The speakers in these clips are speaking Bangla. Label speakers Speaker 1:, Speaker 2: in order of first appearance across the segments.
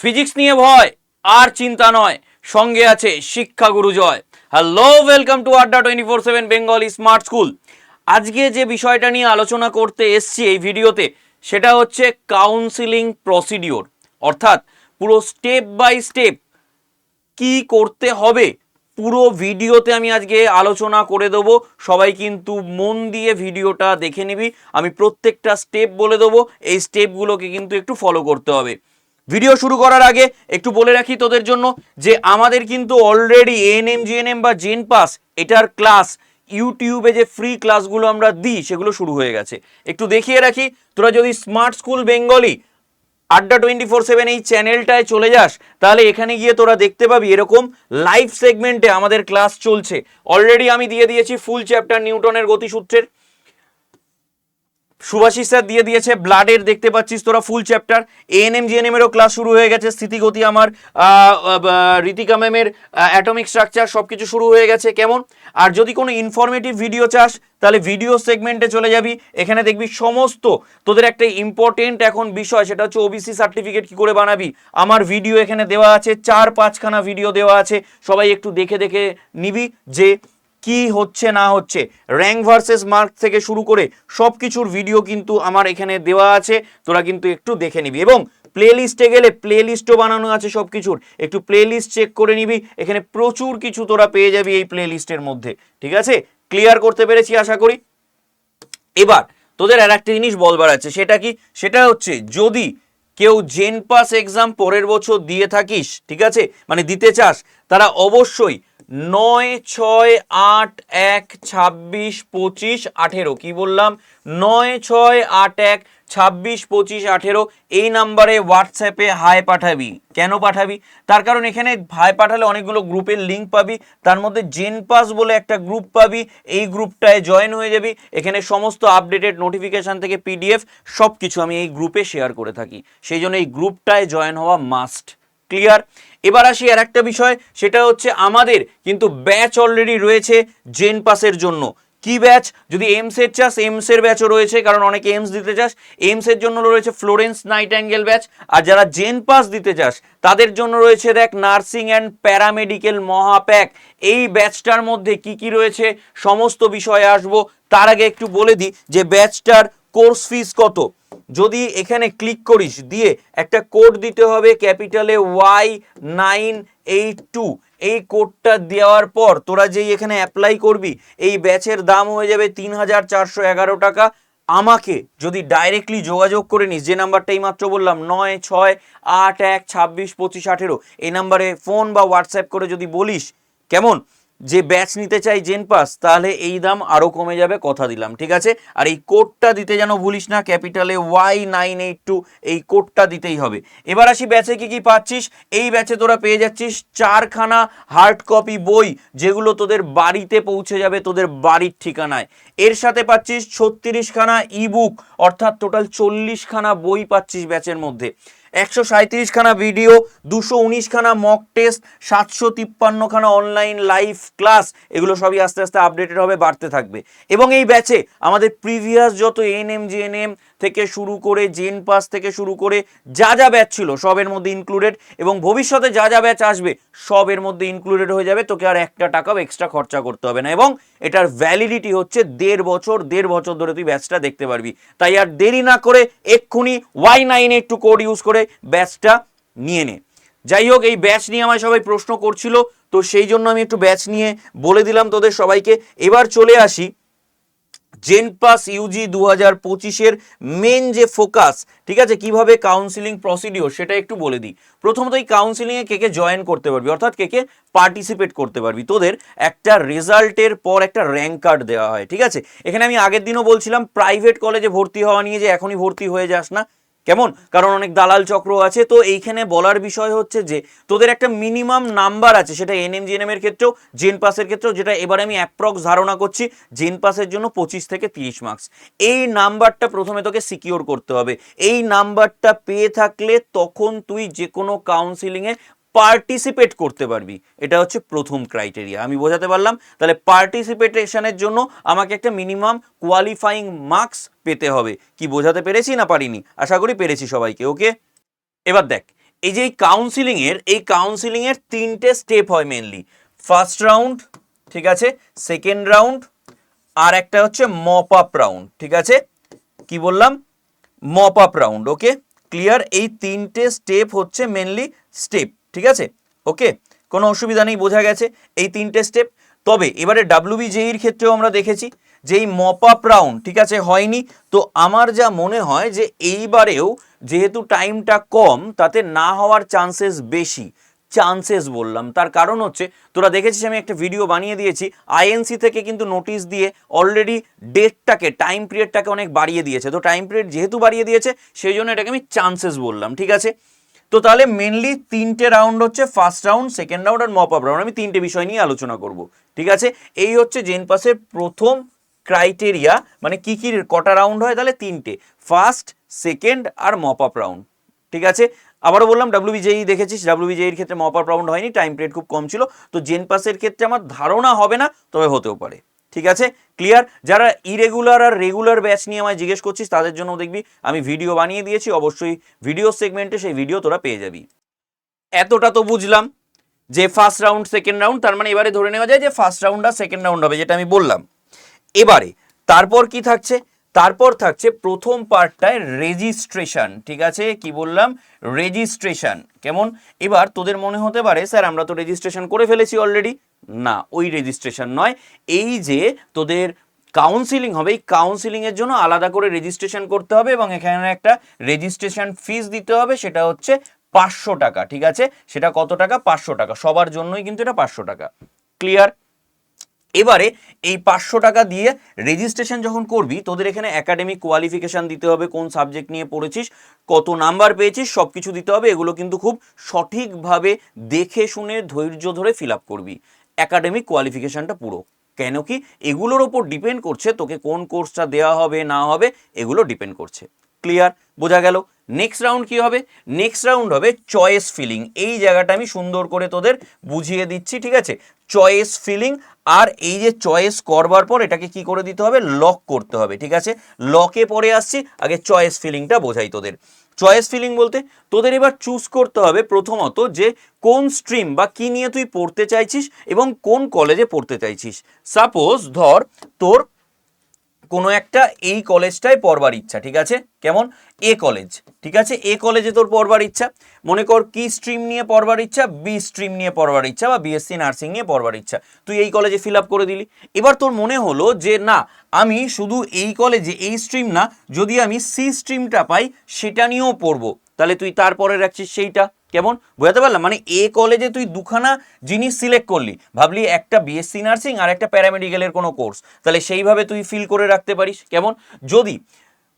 Speaker 1: ফিজিক্স নিয়ে ভয়, আর চিন্তা নয়। সঙ্গে আছে শিক্ষাগুরু Joy. Hello welcome to Adda twenty four seven Bengal smart school আজকে যে বিষয়টা নিয়ে আলোচনা করতে এসছি এই ভিডিওতে, সেটা হচ্ছে কাউন্সিলিং প্রসিডিওর অর্থাৎ পুরো স্টেপ বাই স্টেপ কি করতে হবে, পুরো ভিডিওতে আমি আজকে আলোচনা করে দেবো। সবাই কিন্তু মন দিয়ে ভিডিওটা দেখে নিবি। আমি প্রত্যেকটা স্টেপ বলে দেবো। এই স্টেপগুলোকে কিন্তু একটু ফলো করতে হবে। ভিডিও শুরু করার আগে একটু বলে রাখি তোদের জন্য যে আমাদের কিন্তু অলরেডি এএনএম জিএনএম বা জেন পাস এটার ক্লাস ইউটিউবে যে ফ্রি ক্লাসগুলো আমরা দিই, সেগুলো শুরু হয়ে গেছে। একটু দেখিয়ে রাখি, তোরা যদি smart school Bengali Adda twenty four seven এই চ্যানেলটায় চলে যাস, তাহলে এখানে গিয়ে তোরা দেখতে পাবি এরকম লাইভ সেগমেন্টে আমাদের ক্লাস চলছে। অলরেডি আমি দিয়ে দিয়েছি ফুল চ্যাপ্টার নিউটনের গতিসূত্রের। সুভাষিস স্যার দিয়ে দিয়েছে, ব্লাডের দেখতে পাচ্ছিস তোরা ফুল চ্যাপ্টার এএনএম জিএনএম এরও ক্লাস শুরু হয়ে গেছে স্থিতিগতি আমার ঋতিকা ম্যামের অ্যাটমিক স্ট্রাকচার সব কিছু শুরু হয়ে গেছে, কেমন? আর যদি কোনো ইনফরমেটিভ ভিডিও চাস, তাহলে ভিডিও সেগমেন্টে চলে যাবি, এখানে দেখবি সমস্ত তোদের একটা ইম্পর্টেন্ট এখন বিষয়, সেটা হচ্ছে ওবিসি সার্টিফিকেট কি করে বানাবি। আমার ভিডিও এখানে দেওয়া আছে, চার পাঁচখানা ভিডিও দেওয়া আছে, সবাই একটু দেখে দেখে নিবি যে কি হচ্ছে না হচ্ছে? র্যাঙ্ক ভার্সেস মার্ক থেকে শুরু করে সব কিছুর ভিডিও কিন্তু আমার এখানে দেওয়া আছে। তোরা কিন্তু একটু দেখে নিবি। এবং প্লে লিস্টে গেলে প্লে লিস্টও বানানো আছে সব কিছুর একটু প্লে লিস্ট চেক করে নিবি। এখানে প্রচুর কিছু তোরা পেয়ে যাবি এই প্লে লিস্টের মধ্যে। ঠিক আছে? ক্লিয়ার করতে পেরেছি আশা করি? এবার তোদের আর একটা জিনিস বলবার আছে। সেটা কি? সেটা হচ্ছে যদি কেউ জেন পাস এক্সাম পরের বছর দিয়ে থাকিস, ঠিক আছে? মানে দিতে চাস, তারা অবশ্যই নয় ছয় আট এক ছাব্বিশ পঁচিশ আঠেরো। কি বললাম? নয় ছয় আট এক ছাব্বিশ পঁচিশ আঠেরো। এই নাম্বারে হোয়াটসঅ্যাপে হাই পাঠাবি। কেন পাঠাবি? তার কারণ এখানে হাই পাঠালে অনেকগুলো গ্রুপের লিঙ্ক পাবি। তার মধ্যে জেন পাস বলে একটা গ্রুপ পাবি। এই গ্রুপটায় জয়েন হয়ে যাবি। এখানে সমস্ত আপডেটেড নোটিফিকেশান থেকে পিডিএফ সব কিছু আমি এই গ্রুপে শেয়ার করে থাকি। সেই জন্য এই গ্রুপটায় জয়েন হওয়া মাস্ট। ক্লিয়ার এবার আসি আর একটা বিষয়, সেটা হচ্ছে আমাদের কিন্তু ব্যাচ অলরেডি রয়েছে জেন পাসের জন্য। কি ব্যাচ যদি এমসের চাস এমসের ব্যাচও রয়েছে, কারণ অনেকে এমস দিতে চাস। এমসের জন্য রয়েছে ফ্লোরেন্স নাইট অ্যাঙ্গেল ব্যাচ আর যারা জেন পাস দিতে চাস, তাদের জন্য রয়েছে দেখ নার্সিং অ্যান্ড প্যারামেডিক্যাল মহাপ্যাক এই ব্যাচটার মধ্যে কি কি রয়েছে, সমস্ত বিষয়ে আসব। তার আগে একটু বলে দিই যে ব্যাচটার কোর্স ফিস কত। যদি এখানে ক্লিক করিস, দিয়ে একটা কোড দিতে হবে ক্যাপিটালে ওয়াই নাইন এইট টু এই কোডটা দেওয়ার পর তোরা যেই এখানে অ্যাপ্লাই করবি, এই ব্যাচের দাম হয়ে যাবে তিন হাজার চারশো এগারো টাকা। আমাকে যদি ডাইরেক্টলি যোগাযোগ করে নিস, যে নাম্বারটা এই মাত্র বললাম, নয় ছয় আট এক ছাব্বিশ পঁচিশ আঠেরো, এই নাম্বারে ফোন বা হোয়াটসঅ্যাপ করে যদি বলিস, কেমন? যে ব্যাচ নিতে চাই জেন পাস তাহলে এই দাম আরও কমে যাবে কথা দিলাম, ঠিক আছে? আর এই কোডটা দিতে যেন ভুলিস না ক্যাপিটালে ওয়াই নাইন এইট টু এই কোডটা দিতেই হবে। এবার আসি ব্যাচে কি কি পাচ্ছিস? এই ব্যাচে তোরা পেয়ে যাচ্ছিস চারখানা হার্ড কপি বই, যেগুলো তোদের বাড়িতে পৌঁছে যাবে তোদের বাড়ির ঠিকানায়। এর সাথে পাচ্ছিস ছত্রিশখানা ইবুক অর্থাৎ টোটাল চল্লিশখানা বই পাচ্ছিস ব্যাচের মধ্যে। একশো সাঁত্রিশখানা ভিডিও, দুশো উনিশখানা মক টেস্ট সাতশো তিপ্পান্নখানা অনলাইন লাইভ ক্লাস এগুলো সবই আস্তে আস্তে আপডেটেড হবে, বাড়তে থাকবে। এবং এই ব্যাচে আমাদের প্রিভিয়াস যত এনএম জিএনএম থেকে শুরু করে জেন পাস থেকে শুরু করে যা যা ব্যাচ ছিল, সবের মধ্যে ইনক্লুডেড এবং ভবিষ্যতে যা যা ব্যাচ আসবে, সবের মধ্যে ইনক্লুডেড হয়ে যাবে, তোকে আর একটা টাকাও এক্সট্রা খরচা করতে হবে না। এবং এটার ভ্যালিডিটি হচ্ছে দেড় বছর দেড় বছর ধরে তুই ব্যাচটা দেখতে পারবি। তাই আর দেরি না করে এক্ষুনি ওয়াই নাইন একটু কোড ইউজ করে ব্যাচটা নিয়ে নে। যাই হোক, এই ব্যাচ নিয়ে আমায় সবাই প্রশ্ন করছিল, তো সেই জন্য আমি একটু ব্যাচ নিয়ে বলে দিলাম তোদের সবাইকে। এবার চলে আসি। জেনপাস ইউজি দু হাজার পঁচিশের মেন যে ফোকাস, ঠিক আছে, কীভাবে কাউন্সিলিং প্রসিডিওর সেটা একটু বলে দিই। প্রথমত এই কাউন্সিলিংয়ে কে কে জয়েন করতে পারবি, অর্থাৎ কে কে পার্টিসিপেট করতে পারবি। তোদের একটা রেজাল্টের পর একটা র্যাঙ্ক কার্ড দেওয়া হয়, ঠিক আছে? এখানে আমি আগের দিনও বলছিলাম প্রাইভেট কলেজে ভর্তি হওয়া নিয়ে যে এখনই ভর্তি হয়ে যাস না কেমন? কারণ অনেক দালাল চক্র আছে, তো এইখানে বলার বিষয় হচ্ছে যে, তোদের একটা মিনিমাম নাম্বার আছে, সেটা এনএম জিএনএম এর ক্ষেত্রেও জেন পাসের ক্ষেত্রেও, যেটা এবার আমি অ্যাপ্রক্স ধারণা করছি জেন পাসের জন্য পঁচিশ থেকে তিরিশ মার্কস এই নাম্বারটা প্রথমে তোকে সিকিওর করতে হবে। এই নাম্বারটা পেয়ে থাকলে তখন তুই যে কোনো কাউন্সিলিংয়ে পার্টিসিপেট করতে পারবি। এটা হচ্ছে প্রথম ক্রাইটেরিয়া আমি বোঝাতে পারলাম? তাহলে পার্টিসিপেটেশনের জন্য আমাকে একটা মিনিমাম কোয়ালিফাইং মার্কস পেতে হবে। কি বোঝাতে পেরেছি না পারিনি? আশা করি পেরেছি সবাইকে ওকে এবার দেখ, এই যে এই কাউন্সিলিং এর, এই কাউন্সিলিং এর তিনটে স্টেপ হয় মেনলি ফার্স্ট রাউন্ড ঠিক আছে? সেকেন্ড রাউন্ড আর একটা হচ্ছে মপ আপ রাউন্ড ঠিক আছে? কি বললাম? Mop up round okay clear এই তিনটে স্টেপ হচ্ছে মেনলি স্টেপ ঠিক আছে? ওকে কোনো অসুবিধা নেই, বোঝা গেছে এই তিনটে স্টেপ তবে এবারে ডাব্লিউবি জেইর ক্ষেত্রেও আমরা দেখেছি যে এই মপ আপ রাউন্ড ঠিক আছে, হয়নি। তো আমার যা মনে হয় যে এইবারেও যেহেতু টাইমটা কম, তাতে না হওয়ার চান্সেস বেশি। চান্সেস বললাম। তার কারণ হচ্ছে, তোরা দেখেছিস আমি একটা ভিডিও বানিয়ে দিয়েছি আইএনসি থেকে কিন্তু নোটিশ দিয়ে অলরেডি ডেটটাকে টাইম পিরিয়ডটাকে অনেক বাড়িয়ে দিয়েছে। তো টাইম পিরিয়ড যেহেতু বাড়িয়ে দিয়েছে, সেই জন্য এটাকে আমি চান্সেস বললাম, ঠিক আছে? তো তাহলে মেনলি তিনটে রাউন্ড হচ্ছে ফার্স্ট রাউন্ড সেকেন্ড রাউন্ড আর মপ আপ রাউন্ড আমি তিনটে বিষয় নিয়ে আলোচনা করব, ঠিক আছে? এই হচ্ছে জেন পাসের প্রথম ক্রাইটেরিয়া মানে কি কি কটা রাউন্ড হয়? তাহলে তিনটে ফার্স্ট সেকেন্ড আর মপ আপ রাউন্ড ঠিক আছে? আবারও বললাম ডাব্লিউবিজেই দেখেছিস? ডাব্লিউবিজেইর ক্ষেত্রে মপ আপ রাউন্ড হয়নি টাইম পিরিয়ড খুব কম ছিল। তো জেন পাসের ক্ষেত্রে আমার ধারণা হবে না, তবে হতেও পারে। ঠিক আছে? ক্লিয়ার যারা ইরেগুলার আর রেগুলার ব্যাচ নিয়ে আমায় জিজ্ঞেস করছিস, তাদের জন্য দেখবি, আমি ভিডিও বানিয়ে দিয়েছি, অবশ্যই ভিডিও সেগমেন্টে সেই ভিডিও তোরা পেয়ে যাবি। এতটা তো বুঝলাম যে ফার্স্ট রাউন্ড সেকেন্ড রাউন্ড তার মানে এবারে ধরে নেওয়া যায় যে ফার্স্ট রাউন্ড আর সেকেন্ড রাউন্ড হবে, যেটা আমি বললাম। এবারে, তারপর কি থাকছে? তারপর থাকছে প্রথম পার্টটায় রেজিস্ট্রেশন ঠিক আছে? কি বললাম? রেজিস্ট্রেশন কেমন? এবার তোদের মনে হতে পারে, স্যার, আমরা তো রেজিস্ট্রেশন করে ফেলেছি অলরেডি না, ওই রেজিস্ট্রেশন নয়। এই যে তোদের কাউন্সিলিং হবে, এই কাউন্সিলিংয়ের জন্য আলাদা করে রেজিস্ট্রেশন করতে হবে এবং এখানে একটা রেজিস্ট্রেশন ফিস দিতে হবে, সেটা হচ্ছে পাঁচশো টাকা, ঠিক আছে? সেটা কত টাকা? পাঁচশো টাকা। সবার জন্যই কিন্তু এটা পাঁচশো টাকা। ক্লিয়ার এবারে এই পাঁচশো টাকা দিয়ে রেজিস্ট্রেশন যখন করবি, তোদের এখানে একাডেমিক কোয়ালিফিকেশান দিতে হবে, কোন সাবজেক্ট নিয়ে পড়েছিস, কত নাম্বার পেয়েছিস সব কিছু দিতে হবে, এগুলো কিন্তু খুব সঠিকভাবে দেখে শুনে, ধৈর্য ধরে ফিল করবি। একাডেমিক কোয়ালিফিকেশানটা পুরো। কেন কি? এগুলোর ওপর ডিপেন্ড করছে তোকে কোন কোর্সটা দেওয়া হবে, না হবে, এগুলো ডিপেন্ড করছে। ক্লিয়ার বোঝা গেল? নেক্সট রাউন্ড কি হবে? নেক্সট রাউন্ড হবে চয়েস ফিলিং এই জায়গাটা আমি সুন্দর করে তোদের বুঝিয়ে দিচ্ছি, ঠিক আছে? চয়েস ফিলিং আর এই যে চয়েস করবার পর এটাকে কি করে দিতে হবে? লক করতে হবে, ঠিক আছে? লকে পরে আসছি, আগে চয়েস ফিলিংটা বোঝাই তোদের। চয়েস ফিলিং বলতে তোদের এবার চুজ করতে হবে প্রথমত যে কোন স্ট্রিম বা কি নিয়ে তুই পড়তে চাইছিস এবং কোন কলেজে পড়তে চাইছিস। সাপোজ ধর তোর কোনো একটা এই কলেজটায় পড়বার ইচ্ছা, ঠিক আছে? কেমন? এ কলেজ ঠিক আছে? এ কলেজে তোর পড়বার ইচ্ছা। মনে কর কি স্ট্রিম নিয়ে পড়বার ইচ্ছা? বি স্ট্রিম নিয়ে পড়বার ইচ্ছা বা বিএসসি নার্সিং নিয়ে পড়বার ইচ্ছা। তুই এই কলেজে ফিল আপ করে দিলি। এবার তোর মনে হলো যে, না, আমি শুধু এই কলেজে এই স্ট্রিম না, যদি আমি সি স্ট্রিমটা পাই, সেটা নিয়েও পড়ব। তাহলে তুই তারপরে রাখছিস সেইটা? কেমন? বোঝাতে পারলাম? মানে এ কলেজে তুই দুখানা জিনিস সিলেক্ট করলি। ভাবলি একটা বিএসসি নার্সিং আর একটা প্যারামেডিক্যালের কোনো কোর্স তাহলে সেইভাবে তুই ফিল করে রাখতে পারিস। কেমন? যদি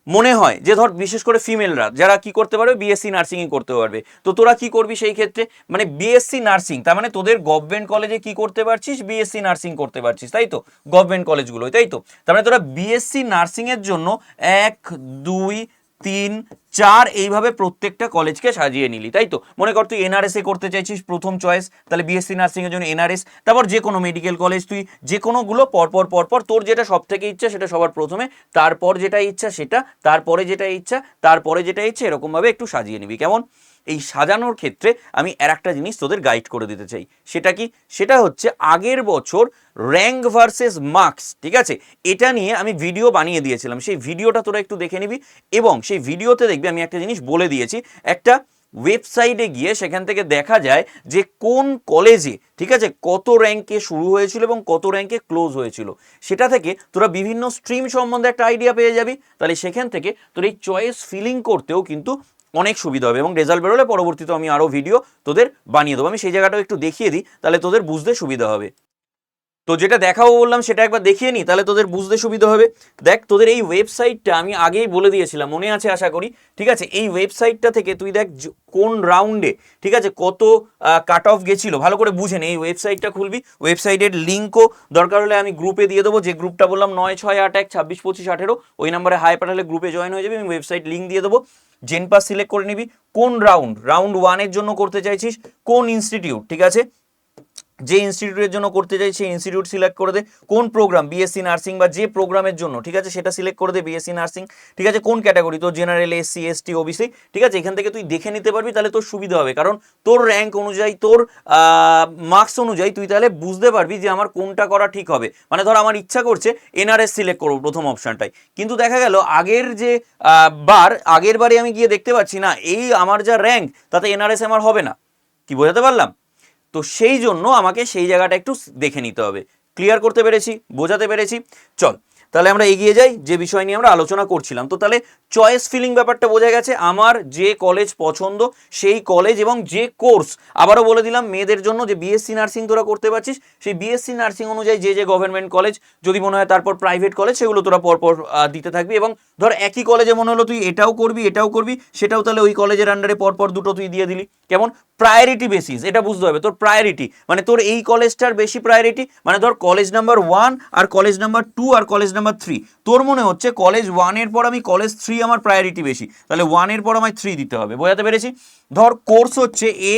Speaker 1: মনে হয় যে ধর বিশেষ করে ফিমেলরা যারা কি করতে পারবে? বিএসসি নার্সিংই করতে পারবে। তো তোরা কি করবি সেই ক্ষেত্রে? মানে বিএসসি নার্সিং তার মানে তোদের গভর্নমেন্ট কলেজে কি করতে পারছিস? বিএসসি নার্সিং করতে পারছিস, তাই তো? গভর্নমেন্ট কলেজগুলোই তাই তো? তার মানে তোরা বিএসসি নার্সিংয়ের জন্য এক, দুই তিন, চার, এইভাবে প্রত্যেকটা কলেজকে সাজিয়ে নিলি, তাই তো? মনে কর তুই এনআরএসে করতে চাইছিস, প্রথম চয়েস তাহলে বিএসসি নার্সিংয়ের জন্য এনআরএস তারপর যে কোনো মেডিকেল কলেজ তুই যে কোনোগুলো পরপর পরপর তোর যেটা সব থেকে ইচ্ছা সেটা সবার প্রথমে, তারপর যেটা ইচ্ছা সেটা, তারপরে যেটা ইচ্ছা, তারপরে যেটা ইচ্ছা, এরকমভাবে একটু সাজিয়ে নিবি, কেমন? এই সাজানোর ক্ষেত্রে আমি আর একটা জিনিস তোদের গাইড করে দিতে চাই। সেটা কি? সেটা হচ্ছে আগের বছর র্যাঙ্ক ভার্সেস মার্কস ঠিক আছে? এটা নিয়ে আমি ভিডিও বানিয়ে দিয়েছিলাম। সেই ভিডিওটা তোরা একটু দেখে নিবি এবং সেই ভিডিওতে দেখবি আমি একটা জিনিস বলে দিয়েছি। একটা ওয়েবসাইটে গিয়ে সেখান থেকে দেখা যায় যে কোন কলেজে ঠিক আছে, কত র্যাঙ্কে শুরু হয়েছিল এবং কত র্যাঙ্কে ক্লোজ হয়েছিল। সেটা থেকে তোরা বিভিন্ন স্ট্রিম সম্বন্ধে একটা আইডিয়া পেয়ে যাবি। তাহলে সেখান থেকে তোর এই চয়েস ফিলিং করতেও কিন্তু অনেক সুবিধা হবে এবং রেজাল্ট বেরোলে পরবর্তীতে আমি আরও ভিডিও তোদের বানিয়ে দেবো। আমি সেই জায়গাটাও একটু দেখিয়ে দিই, তাহলে তোদের বুঝতে সুবিধা হবে। তো যেটা দেখাবো বললাম, সেটা একবার দেখিয়ে নি, তাহলে তোদের বুঝতে সুবিধা হবে। দেখ, তোদের এই ওয়েবসাইটটা আমি আগেই বলে দিয়েছিলাম, মনে আছে আশা করি? ঠিক আছে, এই ওয়েবসাইটটা থেকে তুই দেখ কোন রাউন্ডে ঠিক আছে, কত কাট অফ গেছিল, ভালো করে বুঝে নে, এই ওয়েবসাইটটা খুলবি। ওয়েবসাইটের লিঙ্কও দরকার হলে আমি গ্রুপে দিয়ে দেবো, যে গ্রুপটা বললাম নয়, ছয়, আট, এক, ছাব্বিশ, পঁচিশ, আঠেরো, ওই নাম্বারে হাই পাঠালে গ্রুপে জয়েন হয়ে যাবে, আমি ওয়েবসাইট লিঙ্ক দিয়ে দেবো। জেন পাস সিলেক্ট করে নিবি। কোন রাউন্ড? রাউন্ড ওয়ানের জন্য করতে চাইছিস? কোন ইনস্টিটিউট? ঠিক আছে? যে ইনস্টিটিউটের জন্য করতে চাই, সেই ইনস্টিটিউট সিলেক্ট করে দে। কোন প্রোগ্রাম বিএসসি নার্সিং বা যে প্রোগ্রামের জন্য, ঠিক আছে? সেটা সিলেক্ট করে দে বিএসসি নার্সিং ঠিক আছে? কোন ক্যাটাগরি তোর জেনারেল এসসি এসটি ওবিসি ঠিক আছে? এখান থেকে তুই দেখে নিতে পারবি, তাহলে তোর সুবিধা হবে। কারণ তোর র্যাঙ্ক অনুযায়ী, তোর মার্কস অনুযায়ী তুই তাহলে বুঝতে পারবি যে আমার কোনটা করা ঠিক হবে। মানে ধর আমার ইচ্ছা করছে এনআরএস সিলেক্ট করব প্রথম অপশনটাই কিন্তু দেখা গেল, আগের যে বার, আগের বারে আমি গিয়ে দেখতে পাচ্ছি না, এই আমার যা র্যাঙ্ক তাতে এনআরএস আমার হবে না। কি বোঝাতে পারলাম? তো সেই জন্য আমাকে সেই জায়গাটা একটু দেখে নিতে হবে। ক্লিয়ার করতে পেরেছি? বোঝাতে পেরেছি? চল। তাহলে আমরা এগিয়ে যাই, যে বিষয় নিয়ে আমরা আলোচনা করছিলাম। তো তাহলে চয়েস ফিলিং ব্যাপারটা বোঝা গেছে, আমার যে কলেজ পছন্দ, সেই কলেজ এবং যে কোর্স আবারও বলে দিলাম মেয়েদের জন্য যে বিএসসি নার্সিং তোরা করতে পারছিস, সেই বিএসসি নার্সিং অনুযায়ী যে যে গভর্নমেন্ট কলেজ যদি মনে হয় তারপর প্রাইভেট কলেজ সেগুলো তোরা পরপর দিতে থাকবি এবং ধর একই কলেজে মনে হলো তুই এটাও করবি এটাও করবি, সেটাও তাহলে ওই কলেজের আন্ডারে পরপর দুটো তুই দিয়ে দিলি। কেমন? প্রায়োরিটি বেসিস এটা বুঝতে হবে, তোর প্রায়োরিটি মানে তোর এই কলেজটার বেশি প্রায়োরিটি মানে ধর কলেজ নাম্বার ওয়ান আর কলেজ নাম্বার টু আর কলেজ নাম্বার থ্রি তোর মনে হচ্ছে কলেজ ওয়ানের পর আমি কলেজ থ্রি আমার প্রায়োরিটি বেশি। তাহলে ওয়ানের পর আমায় থ্রি দিতে হবে। বোঝাতে পেরেছি? ধর কোর্স হচ্ছে এ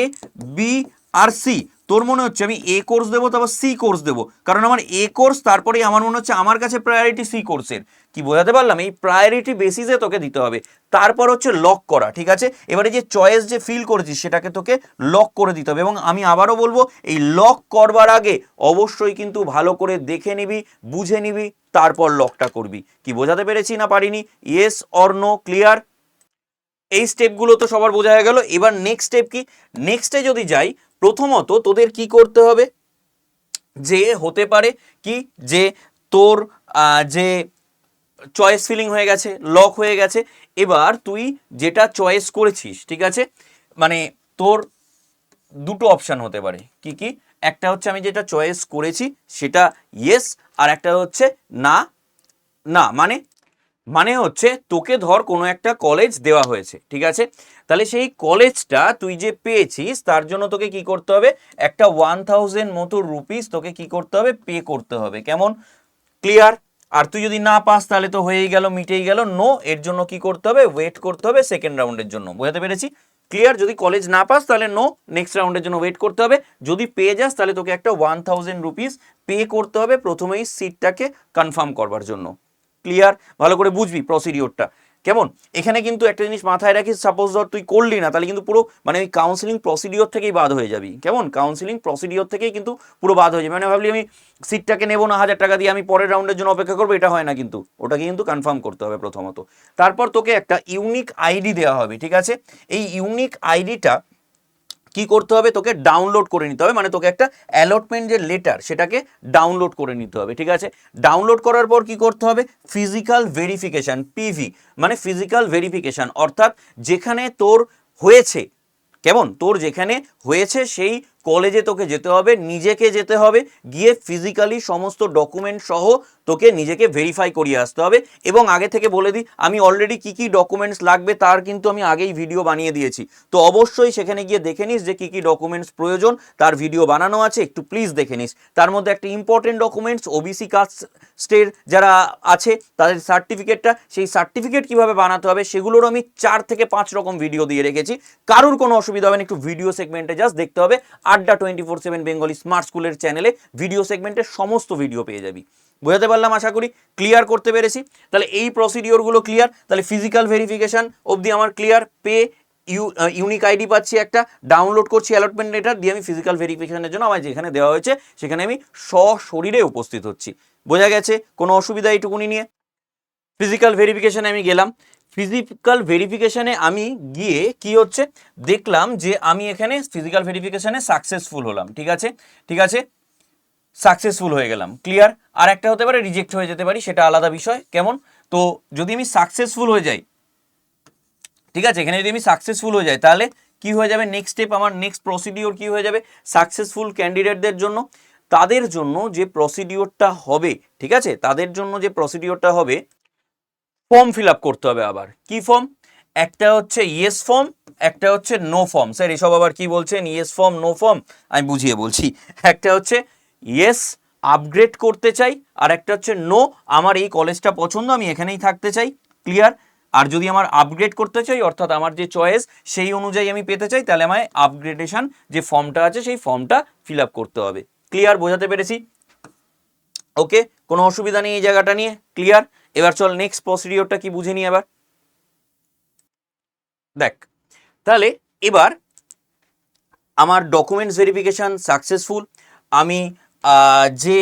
Speaker 1: বি আর সি তোর মনে হচ্ছে আমি এ কোর্স দেবো, তারপর সি কোর্স দেবো। কারণ আমার এ কোর্স তারপরেই আমার মনে হচ্ছে আমার কাছে প্রায়োরিটি সি কোর্সের কি বোঝাতে পারলাম? এই প্রায়োরিটি বেসিসে তোকে দিতে হবে। তারপর হচ্ছে লক করা, ঠিক আছে? এবারে যে চয়েস যে ফিল করেছিস, সেটাকে তোকে লক করে দিতে হবে। এবং আমি আবারও বলব, এই লক করবার আগে অবশ্যই কিন্তু ভালো করে দেখে নিবি, বুঝে নিবি তারপর লকটা করবি। কি বোঝাতে পেরেছি না পারিনি? ইয়েস অর নো ক্লিয়ার এই স্টেপগুলো তো সবার বোঝা হয়ে গেল। এবার নেক্সট স্টেপ কি? নেক্সটে যদি যাই, প্রথমত তোদের কি করতে হবে? যে হতে পারে কি? যে তোর যে চয়েস ফিলিং হয়ে গেছে লক হয়ে গেছে। এবার তুই যেটা চয়েস করেছিস, ঠিক আছে? মানে তোর দুটো অপশান হতে পারে। কি কি? একটা হচ্ছে আমি যেটা চয়েস করেছি সেটা ইয়েস আর একটা হচ্ছে না না মানে মানে হচ্ছে তোকে ধর কোনো একটা কলেজ দেওয়া হয়েছে, ঠিক আছে? তাহলে সেই কলেজটা তুই যে পেয়েছিস তার জন্য তোকে কি করতে হবে? একটা ওয়ান থাউজেন্ড মতো রুপিস তোকে কি করতে হবে? পে করতে হবে, কেমন? ক্লিয়ার আর তুই যদি না পাস তাহলে তো হয়েই গেল, মিটেই গেল নো এর জন্য কি করতে হবে? ওয়েট করতে হবে সেকেন্ড রাউন্ডের জন্য, বোঝাতে পেরেছি? ক্লিয়ার? যদি কলেজ না পাস, তাহলে নো নেক্সট রাউন্ডের জন্য ওয়েট করতে হবে। যদি পেয়ে যাস, তাহলে তোকে একটা ওয়ান থাউজেন্ড রুপিস পে করতে হবে প্রথমেই সিটটাকে কনফার্ম করবার জন্য। ক্লিয়ার ভালো করে বুঝবি প্রসিডিওরটা কেমন? এখানে কিন্তু একটা জিনিস মাথায় রাখিস সাপোজ ধর তুই করলি না, তাহলে কিন্তু পুরো মানে ওই কাউন্সিলিং প্রসিডিওর থেকেই বাদ হয়ে যাবি। কেমন? কাউন্সিলিং প্রসিডিওর থেকেই কিন্তু পুরো বাদ হয়ে যাবে। মানে ভাবলি আমি সিটটাকে নেব না, হাজার টাকা দিয়ে আমি পরের রাউন্ডের জন্য অপেক্ষা করব, এটা হয় না কিন্তু। ওটাকে কিন্তু কনফার্ম করতে হবে প্রথমত। তারপর তোকে একটা ইউনিক আইডি দেওয়া হবে, ঠিক আছে? এই ইউনিক আইডিটা কি করতে হবে? তোকে ডাউনলোড করে নিতে হবে। মানে তোকে একটা অ্যালটমেন্ট যে লেটার সেটাকে ডাউনলোড করে নিতে হবে, ঠিক আছে? ডাউনলোড করার পর কি করতে হবে? ফিজিক্যাল ভেরিফিকেশান পিভি মানে ফিজিক্যাল ভেরিফিকেশান অর্থাৎ যেখানে তোর হয়েছে, কেমন? তোর যেখানে হয়েছে, সেই কলেজে তোকে যেতে হবে, নিজেকে যেতে হবে, গিয়ে ফিজিক্যালি সমস্ত ডকুমেন্ট সহ তোকে নিজেকে ভেরিফাই করিয়ে আসতে হবে এবং আগে থেকে বলে দিই, আমি অলরেডি কি কি ডকুমেন্টস লাগবে তার কিন্তু আমি আগেই ভিডিও বানিয়ে দিয়েছি। তো অবশ্যই সেখানে গিয়ে দেখে নিস যে কি কি ডকুমেন্টস প্রয়োজন, তার ভিডিও বানানো আছে, একটু প্লিজ দেখে নিস। তার মধ্যে একটা ইম্পর্টেন্ট ডকুমেন্টস ওবিসি কাস্টের যারা আছে, তাদের সার্টিফিকেটটা সেই সার্টিফিকেট কীভাবে বানাতে হবে সেগুলোর আমি চার থেকে পাঁচ রকম ভিডিও দিয়ে রেখেছি। কারোর কোনো অসুবিধা হবে না, একটু ভিডিও সেগমেন্টে জাস্ট দেখতে হবে। Adda twenty four seven Bengali smart স্কুলের চ্যানেলে ভিডিও সেগমেন্টের সমস্ত ভিডিও পেয়ে যাবি। বোঝাতে পারলাম আশা করি ক্লিয়ার করতে পেরেছি। তাহলে এই প্রসিডিওরগুলো ক্লিয়ার তাহলে ফিজিক্যাল ভেরিফিকেশান অবধি আমার ক্লিয়ার পে ইউ ইউনিক আইডি পাচ্ছি একটা ডাউনলোড করছি অ্যালটমেন্ট লেটার দিয়ে আমি ফিজিক্যাল ভেরিফিকেশনের জন্য আমার যেখানে দেওয়া হয়েছে, সেখানে আমি সশরীরে উপস্থিত হচ্ছি। বোঝা গেছে, কোনো অসুবিধা এইটুকুনি নিয়ে। ফিজিক্যাল ভেরিফিকেশানে আমি গেলাম। ফিজিক্যাল ভেরিফিকেশানে আমি গিয়ে কি হচ্ছে, দেখলাম যে আমি এখানে ফিজিক্যাল ভেরিফিকেশানে সাকসেসফুল হলাম। ঠিক আছে? ঠিক আছে? সাকসেসফুল হয়ে গেলাম। ক্লিয়ার আর একটা হতে পারে রিজেক্ট হয়ে যেতে পারি, সেটা আলাদা বিষয়। কেমন? তো যদি আমি সাকসেসফুল হয়ে যাই, ঠিক আছে? এখানে যদি আমি সাকসেসফুল হয়ে যাই, তাহলে কি হয়ে যাবে? নেক্সট স্টেপ আমার নেক্সট প্রসিডিওর কি হয়ে যাবে? সাকসেসফুল ক্যান্ডিডেটদের জন্য, তাদের জন্য যে প্রসিডিওরটা হবে, ঠিক আছে? তাদের জন্য যে প্রসিডিওরটা হবে ফর্ম ফিল করতে হবে আবার। কি ফর্ম একটা হচ্ছে ইয়েস ফর্ম একটা হচ্ছে নো ফর্ম স্যার এসব আবার কি বলছেন? ইয়েস ফর্ম নো ফর্ম আমি বুঝিয়ে বলছি। একটা হচ্ছে ইয়েস আপগ্রেড করতে চাই। আর একটা হচ্ছে নো আমার এই কলেজটা পছন্দ, আমি এখানেই থাকতে চাই। ক্লিয়ার আর যদি আমার আপগ্রেড করতে চাই, অর্থাৎ আমার যে চয়েস সেই অনুযায়ী আমি পেতে চাই, তাহলে আমায় আপগ্রেডেশন যে ফর্মটা আছে, সেই ফর্মটা ফিল করতে হবে। ক্লিয়ার বোঝাতে পেরেছি? ওকে কোনো অসুবিধা নেই এই জায়গাটা নিয়ে। ক্লিয়ার এবার চল নেক্সট প্রসিডিওরটা কি বুঝে নিই এবার? দেখ, তাহলে এবার আমার ডকুমেন্টস ভেরিফিকেশান সাকসেসফুল আমি যে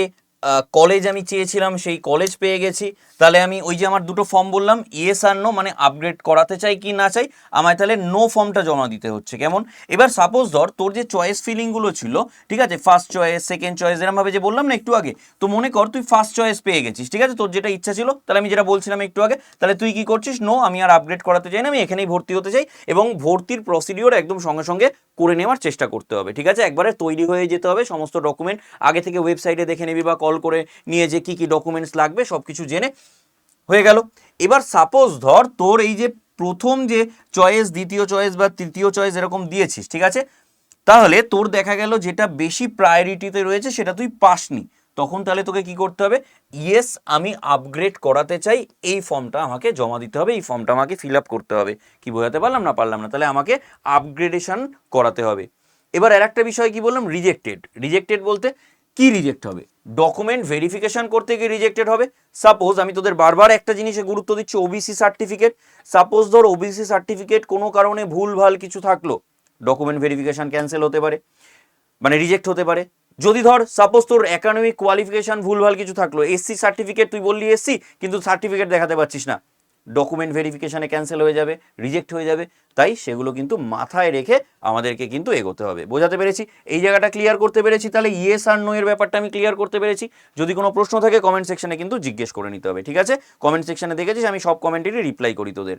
Speaker 1: কলেজ আমি চেয়েছিলাম, সেই কলেজ পেয়ে গেছি। তাহলে আমি ওই যে আমার দুটো ফর্ম বললাম ইয়েস আর নো মানে আপগ্রেড করাতে চাই কি না চাই, আমায় তাহলে নো ফর্মটা জমা দিতে হচ্ছে। কেমন? এবার সাপোজ ধর, তোর যে চয়েস ফিলিংগুলো ছিল, ঠিক আছে ফার্স্ট চয়েস সেকেন্ড চয়েস এরমভাবে যে বললাম না একটু আগে, তো মনে কর তুই ফার্স্ট চয়েস পেয়ে গেছিস, ঠিক আছে? তোর যেটা ইচ্ছা ছিল, তাহলে আমি যেটা বলছিলাম একটু আগে, তাহলে তুই কি করছিস? নো আমি আর আপগ্রেড করাতে চাই না, আমি এখানেই ভর্তি হতে চাই এবং ভর্তির প্রসিডিওর একদম সঙ্গে সঙ্গে করে নেওয়ার চেষ্টা করতে হবে, ঠিক আছে? একবারে তৈরি হয়ে যেতে হবে, সমস্ত ডকুমেন্ট আগে থেকে ওয়েবসাইটে দেখে নিবি বা কল করে নিয়ে যে কী কী ডকুমেন্টস লাগবে সব কিছু জেনে হয়ে গেল। এবার সাপোজ ধর তোর এই যে প্রথম যে চয়েস দ্বিতীয় চয়েস বা তৃতীয় চয়েস এরকম দিয়েছিস, ঠিক আছে? তাহলে তোর দেখা গেল যেটা বেশি প্রায়োরিটিতে রয়েছে সেটা তুই পাসনি। তখন তাহলে তোকে কি করতে হবে? ইয়েস আমি আপগ্রেড করাতে চাই, এই ফর্মটা আমাকে জমা দিতে হবে, এই ফর্মটা আমাকে ফিল আপ করতে হবে। কি বোঝাতে পারলাম না পারলাম না? তাহলে আমাকে আপগ্রেডেশন করাতে হবে। এবার আর একটা বিষয় কি বললাম? রিজেক্টেড রিজেক্টেড বলতে কি রিজেক্ট হবে? ডকুমেন্ট ভেরিফিকেশন করতে গিয়ে রিজেক্টেড হবে। সাপোজ আমি তোদের বারবার একটা জিনিসে গুরুত্ব দিচ্ছি ওবিসি সার্টিফিকেট সাপোজ ধর ওবিসি সার্টিফিকেট কোনো কারণে ভুল, ভালো কিছু থাকল ডকুমেন্ট ভেরিফিকেশন ক্যান্সেল হতে পারে মানে রিজেক্ট হতে পারে। যদি ধর সাপোজ তোর একাডেমিক কোয়ালিফিকেশন ভুলভাল কিছু থাকল এসসি সার্টিফিকেট তুই বললি এসসি কিন্তু সার্টিফিকেট দেখাতে পারছিস না। ডকুমেন্ট ভেরিফিকেশানে ক্যান্সেল হয়ে যাবে রিজেক্ট হয়ে যাবে, তাই সেগুলো কিন্তু মাথায় রেখে আমাদেরকে কিন্তু এগোতে হবে। বোঝাতে পেরেছি? এই জায়গাটা ক্লিয়ার করতে পেরেছি? তাহলে ইয়েস আর নো এর ব্যাপারটা আমি ক্লিয়ার করতে পেরেছি। যদি কোনো প্রশ্ন থাকে কমেন্ট সেকশনে কিন্তু জিজ্ঞেস করে নিতে হবে, ঠিক আছে? কমেন্ট সেকশনে দেখেছিস? আমি সব কমেন্টেরই রিপ্লাই করি তোদের।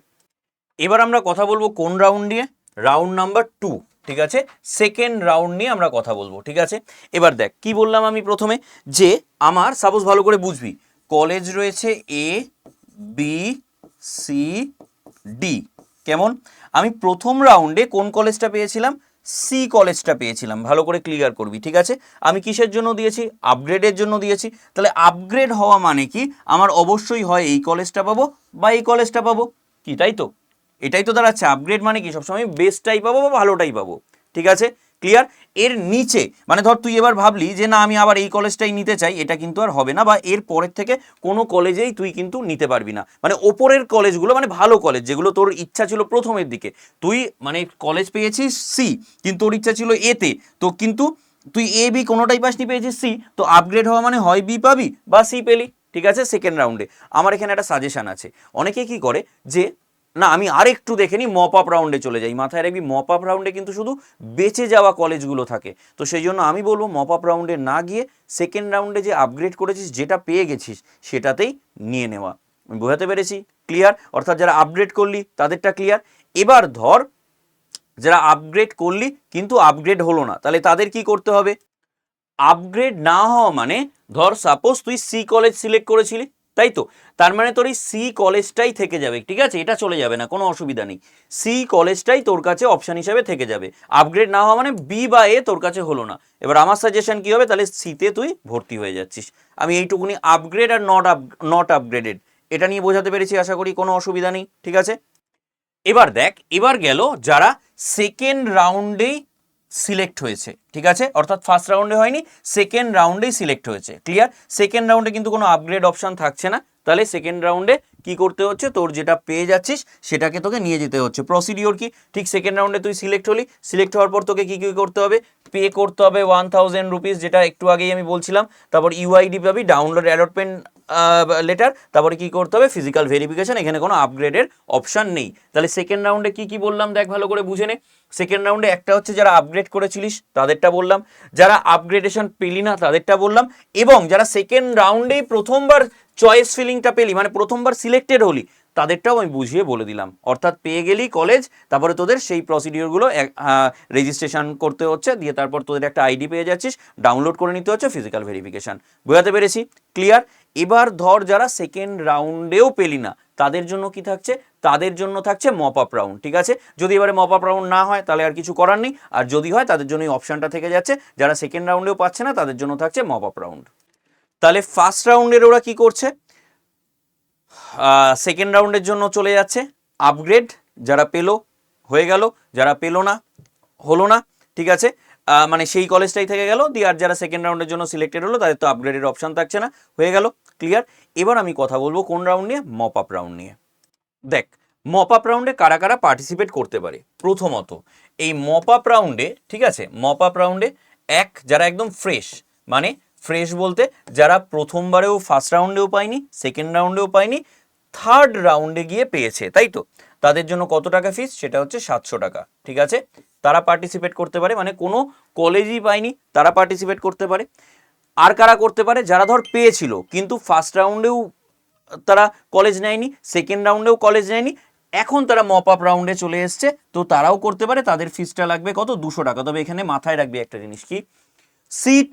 Speaker 1: এবার আমরা কথা বলব কোন রাউন্ড নিয়ে? রাউন্ড নাম্বার টু ঠিক আছে? সেকেন্ড রাউন্ড নিয়ে আমরা কথা বলব, ঠিক আছে? এবার দেখ, কি বললাম আমি প্রথমে? যে আমার সাপোজ ভালো করে বুঝবি কলেজ রয়েছে এ বি সি ডি কেমন? আমি প্রথম রাউন্ডে কোন কলেজটা পেয়েছিলাম? সি কলেজটা পেয়েছিলাম। ভালো করে ক্লিয়ার করবি, ঠিক আছে? আমি কিসের জন্য দিয়েছি? আপগ্রেডের জন্য দিয়েছি। তাহলে আপগ্রেড হওয়া মানে কি? আমার অবশ্যই হয় এই কলেজটা পাবো বা এই কলেজটা পাবো। কি, তাই তো? এটাই তো দাঁড়াচ্ছে। আপগ্রেড মানে কি? সবসময় বেস্টটাই পাবো বা ভালোটাই পাবো। ঠিক আছে? ক্লিয়ার এর নিচে মানে ধর তুই এবার ভাবলি যে না, আমি আবার এই কলেজটাই নিতে চাই, এটা কিন্তু আর হবে না, বা এর পরের থেকে কোনো কলেজেই তুই কিন্তু নিতে পারবি না। মানে ওপরের কলেজগুলো মানে ভালো কলেজ যেগুলো তোর ইচ্ছা ছিল প্রথমের দিকে। তুই মানে কলেজ পেয়েছিস সি কিন্তু তোর ইচ্ছা ছিল এতে তো। কিন্তু তুই এ বি কোনোটাই পাসনি, পেয়েছিস সি তো আপগ্রেড হওয়া মানে হয় বি পাবি, বা সি পেলি, ঠিক আছে সেকেন্ড রাউন্ডে আমার এখানে একটা সাজেশন আছে। অনেকে কি করে, যে না, আমি আরেকটু দেখে নিই মপ আপ রাউন্ডে চলে যাই। মাথায় রাখবি মপ আপ রাউন্ডে কিন্তু শুধু বেঁচে যাওয়া কলেজগুলো থাকে। তো সেই জন্য আমি বলব মপ আপ রাউন্ডে না গিয়ে সেকেন্ড রাউন্ডে যে আপগ্রেড করেছিস, যেটা পেয়ে গেছিস, সেটাতেই নিয়ে নেওয়া। আমি বোঝাতে পেরেছি? ক্লিয়ার অর্থাৎ যারা আপগ্রেড করলি, তাদেরটা ক্লিয়ার এবার ধর, যারা আপগ্রেড করলি, কিন্তু আপগ্রেড হলো না, তাহলে তাদের কি করতে হবে? আপগ্রেড না হওয়া মানে ধর সাপোজ তুই সি কলেজ সিলেক্ট করেছিলি তাই তো? তার মানে তোর এই সি কলেজটাই থেকে যাবে, ঠিক আছে? এটা চলে যাবে না, কোনো অসুবিধা নেই। সি কলেজটাই তোর কাছে অপশান হিসাবে থেকে যাবে। আপগ্রেড না হওয়া মানে বি বা এ তোর কাছে হলো না। এবার আমার সাজেশন কি হবে? তাহলে সিতে তুই ভর্তি হয়ে যাচ্ছিস। আমি এইটুকুনি আপগ্রেড আর নট আপ নট আপগ্রেডেড এটা নিয়ে বোঝাতে পেরেছি, আশা করি কোনো অসুবিধা নেই, ঠিক আছে? এবার দেখ, এবার গেল যারা সেকেন্ড রাউন্ডেই সিলেক্ট হয়েছে, ঠিক আছে? অর্থাৎ ফার্স্ট রাউন্ডে হয়নি সেকেন্ড রাউন্ডেই সিলেক্ট হয়েছে ক্লিয়ার সেকেন্ড রাউন্ডে কিন্তু কোনো আপগ্রেড অপশান থাকছে না। তাহলে সেকেন্ড রাউন্ডে কি করতে হচ্ছে? তোর যেটা পেয়ে যাচ্ছিস, সেটাকে তোকে নিয়ে যেতে হচ্ছে। প্রসিডিওর কি? ঠিক সেকেন্ড রাউন্ডে তুই সিলেক্ট হলি। সিলেক্ট হওয়ার পর তোকে কি কী করতে হবে? পে করতে হবে ওয়ান থাউজেন্ড রুপিস যেটা একটু আগেই আমি বলছিলাম। তারপর ইউআইডি পাবি ডাউনলোড অ্যালটমেন্ট লেটার তারপরে কি করতে হবে? ফিজিক্যাল ভেরিফিকেশান এখানে কোনো আপগ্রেডের অপশান নেই। তাহলে সেকেন্ড রাউন্ডে কি কি বললাম? দেখ, ভালো করে বুঝে নে। সেকেন্ড রাউন্ডে একটা হচ্ছে যারা আপগ্রেড করেছিলিস, তাদেরটা বললাম। যারা আপগ্রেডেশন পেলি না, তাদেরটা বললাম। এবং যারা সেকেন্ড রাউন্ডেই প্রথমবার চয়েস ফিলিংটা পেলি মানে প্রথমবার সিলেক্টেড হলি, তাদেরটাও আমি বুঝিয়ে বলে দিলাম। অর্থাৎ পেয়ে গেলি কলেজ তারপরে তোদের সেই প্রসিডিওরগুলো রেজিস্ট্রেশন করতে হচ্ছে, দিয়ে তারপর তোদের একটা আইডি পেয়ে যাচ্ছিস ডাউনলোড করে নিতে হচ্ছে ফিজিক্যাল ভেরিফিকেশান বোঝাতে পেরেছি? ক্লিয়ার এবার ধর যারা সেকেন্ড রাউন্ডেও পেলি না, তাদের জন্য কি থাকছে? তাদের জন্য থাকছে মপ আপ রাউন্ড ঠিক আছে? যদি এবারে মপ আপ রাউন্ড না হয়, তাহলে আর কিছু করার নেই। আর যদি হয়, তাদের জন্য এই অপশানটা থেকে যাচ্ছে। যারা সেকেন্ড রাউন্ডেও পাচ্ছে না, তাদের জন্য থাকছে মপ আপ রাউন্ড তাহলে ফার্স্ট রাউন্ডের ওরা কি করছে? সেকেন্ড রাউন্ডের জন্য চলে যাচ্ছে। আপগ্রেড যারা পেল, হয়ে গেল। যারা পেল না, হলো না, ঠিক আছে? মানে সেই কলেজটাই থেকে গেল। দিয়ে আর যারা সেকেন্ড রাউন্ডের জন্য সিলেক্টেড হলো, তাদের তো আপগ্রেডের অপশান থাকছে না। হয়ে গেল ক্লিয়ার এবার আমি কথা বলব কোন রাউন্ড নিয়ে? মপ আপ রাউন্ড নিয়ে। দেখ মপ আপ রাউন্ডে কারা কারা পার্টিসিপেট করতে পারে? প্রথমত, এই মপ আপ রাউন্ডে ঠিক আছে? মপ আপ রাউন্ডে এক, যারা একদম ফ্রেশ মানে ফ্রেশ বলতে যারা প্রথমবারেও ফার্স্ট রাউন্ডেও পায়নি সেকেন্ড রাউন্ডেও পায়নি থার্ড রাউন্ডে গিয়ে পেয়েছে, তাই তো? তাদের জন্য কত টাকা ফিস সেটা হচ্ছে সাতশো টাকা, ঠিক আছে? তারা পার্টিসিপেট করতে পারে মানে কোনো কলেজই পায়নি, তারা পার্টিসিপেট করতে পারে। আর কারা করতে পারে? যারা ধর পেয়েছিল, কিন্তু ফার্স্ট রাউন্ডেও তারা কলেজ নেয়নি সেকেন্ড রাউন্ডেও কলেজ নেয়নি, এখন তারা মপ আপ রাউন্ডে চলে এসছে, তো তারাও করতে পারে, তাদের ফিসটা লাগবে কত? দুশো টাকা। তবে এখানে মাথায় রাখবে একটা জিনিস কি? সিট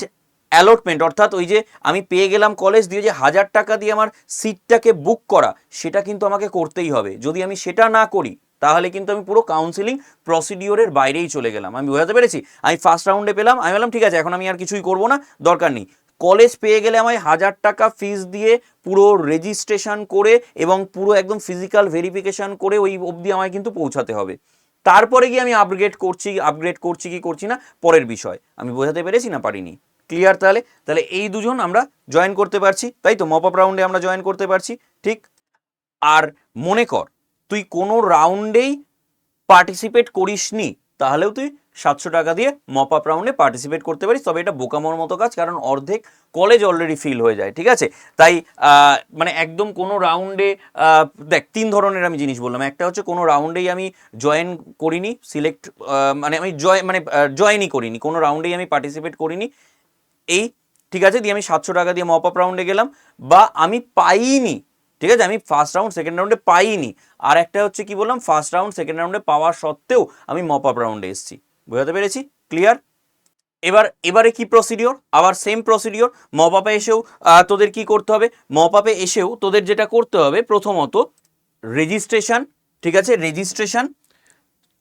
Speaker 1: অ্যালটমেন্ট অর্থাৎ ওই যে আমি পেয়ে গেলাম কলেজ দিয়ে যে হাজার টাকা দিয়ে আমার সিটটাকে বুক করা, সেটা কিন্তু আমাকে করতেই হবে। যদি আমি সেটা না করি, তাহলে কিন্তু আমি পুরো কাউন্সিলিং প্রসিডিওরের বাইরেই চলে গেলাম। আমি বোঝাতে পেরেছি? আমি ফার্স্ট রাউন্ডে পেলাম, আমি বললাম, ঠিক আছে, এখন আমি আর কিছুই করব না, দরকার নেই। কলেজ পেয়ে গেলে আমায় হাজার টাকা ফিস দিয়ে পুরো রেজিস্ট্রেশন করে এবং পুরো একদম ফিজিক্যাল ভেরিফিকেশন করে ওই অবধি আমায় কিন্তু পৌঁছাতে হবে। তারপরে গিয়ে আমি আপগ্রেড করছি আপগ্রেড করছি কি করছি না, পরের বিষয়। আমি বোঝাতে পেরেছি না পারিনি? ক্লিয়ার তাহলে? তাহলে এই দুজন আমরা জয়েন করতে পারছি। তাই তো? মপ আপ রাউন্ডে আমরা জয়েন করতে পারছি। ঠিক? আর মনে কর, তুই কোনো রাউন্ডেই পার্টিসিপেট করিসনি, তাহলেও তুই সাতশো টাকা দিয়ে মপ আপ রাউন্ডে পার্টিসিপেট করতে পারিস। তবে এটা বোকামোর মতো কাজ, কারণ অর্ধেক কলেজ অলরেডি ফিল হয়ে যায়। ঠিক আছে? তাই মানে একদম কোনো রাউন্ডে দেখ, তিন ধরনের আমি জিনিস বললাম। একটা হচ্ছে কোনো রাউন্ডেই আমি জয়েন করিনি সিলেক্ট মানে আমি জয় মানে জয়েনই করিনি। কোনো রাউন্ডেই আমি পার্টিসিপেট করিনি। এই ঠিক আছে? দিয়ে আমি সাতশো টাকা দিয়ে মপ আপ রাউন্ডে গেলাম। বা আমি পাইনি, ঠিক আছে? আমি ফার্স্ট রাউন্ড সেকেন্ড রাউন্ডে পাইনি। আর একটা হচ্ছে কি বললাম? ফার্স্ট রাউন্ড সেকেন্ড রাউন্ডে পাওয়া সত্ত্বেও আমি মপ আপ রাউন্ডে এসেছি। বোঝাতে পেরেছি? ক্লিয়ার এবার, এবারে কি প্রসিডিওর আবার সেম প্রসিডিওর মপ আপে এসেও তোদের কি করতে হবে? মপ আপে এসেও তোদের যেটা করতে হবে, প্রথমত রেজিস্ট্রেশন ঠিক আছে? রেজিস্ট্রেশন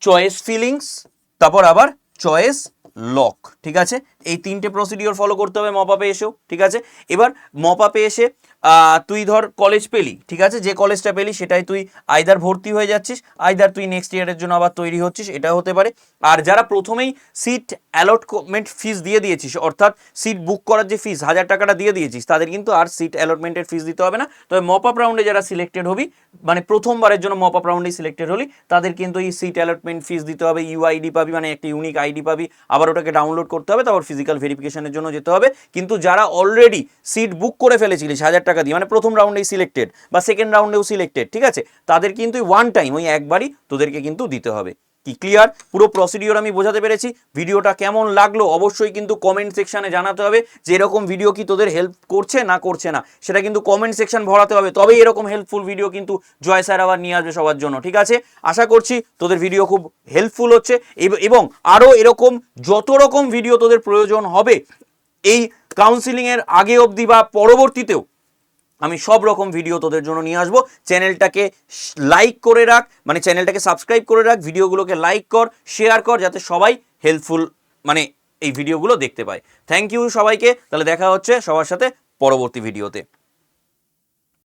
Speaker 1: চয়েস ফিলিংস তারপর আবার চয়েস লক ঠিক আছে? এই তিনটে প্রসিডিওর ফলো করতে হবে মপাপে এসেও, ঠিক আছে? এবার মপাপে এসে তুই ধর কলেজ পেলি, ঠিক আছে? যে কলেজটা পেলি, সেটাই তুই আইদার ভর্তি হয়ে যাচ্ছিস আইদার তুই নেক্সট ইয়ারের জন্য আবার তৈরি হচ্ছিস এটা হতে পারে। আর যারা প্রথমেই সিট অ্যালটমেন্ট ফিস দিয়ে দিয়েছিস, অর্থাৎ সিট বুক করার যে ফিস হাজার টাকাটা দিয়ে দিয়েছিস, তাদের কিন্তু আর সিট অ্যালটমেন্টের ফিস দিতে হবে না। তবে মপ আপ রাউন্ডে যারা সিলেক্টেড হবি মানে প্রথমবারের জন্য মপ আপ রাউন্ডে সিলেক্টেড হলি, তাদের কিন্তু এই সিট অ্যালটমেন্ট ফিস দিতে হবে ইউআইডি পাবি মানে একটা ইউনিক আইডি পাবি, আবার ওটাকে ডাউনলোড করতে হবে, তারপর ফিজিক্যাল ভেরিফিকেশনের জন্য যেতে হবে। কিন্তু যারা অলরেডি সিট বুক করে ফেলেছিলিস, হাজার টাকা দিয়ে মানে প্রথম রাউন্ডেই সিলেক্টেড বা সেকেন্ড রাউন্ডেও সিলেক্টেড ঠিক আছে? তাদের কিন্তু ওয়ান টাইম ওই একবারই তোদেরকে কিন্তু দিতে হবে। কি ক্লিয়ার পুরো প্রসিডিওর আমি বোঝাতে পেরেছি। ভিডিওটা কেমন লাগল অবশ্যই কিন্তু কমেন্ট সেকশানে জানাতে হবে যে এরকম ভিডিও কি তোদের হেল্প করছে না করছে না। সেটা কিন্তু কমেন্ট সেকশন ভরাতে হবে। তবেই এরকম হেল্পফুল ভিডিও কিন্তু জয় স্যার আবার নিয়ে আসবে সবার জন্য, ঠিক আছে? আশা করছি তোদের ভিডিও খুব হেল্পফুল হচ্ছে। এব- আরও এরকম যত রকম ভিডিও তোদের প্রয়োজন হবে, এই কাউন্সিলিংয়ের আগে অবধি বা পরবর্তীতেও আমি সব রকম ভিডিও তোদের জন্য নিয়ে আসব। চ্যানেলটাকে লাইক করে রাখ মানে চ্যানেলটাকে সাবস্ক্রাইব করে রাখ ভিডিওগুলোকে লাইক কর শেয়ার কর, যাতে সবাই হেল্পফুল মানে এই ভিডিওগুলো দেখতে পায়। থ্যাংক ইউ সবাইকে, তাহলে দেখা হচ্ছে সবার সাথে পরবর্তী ভিডিওতে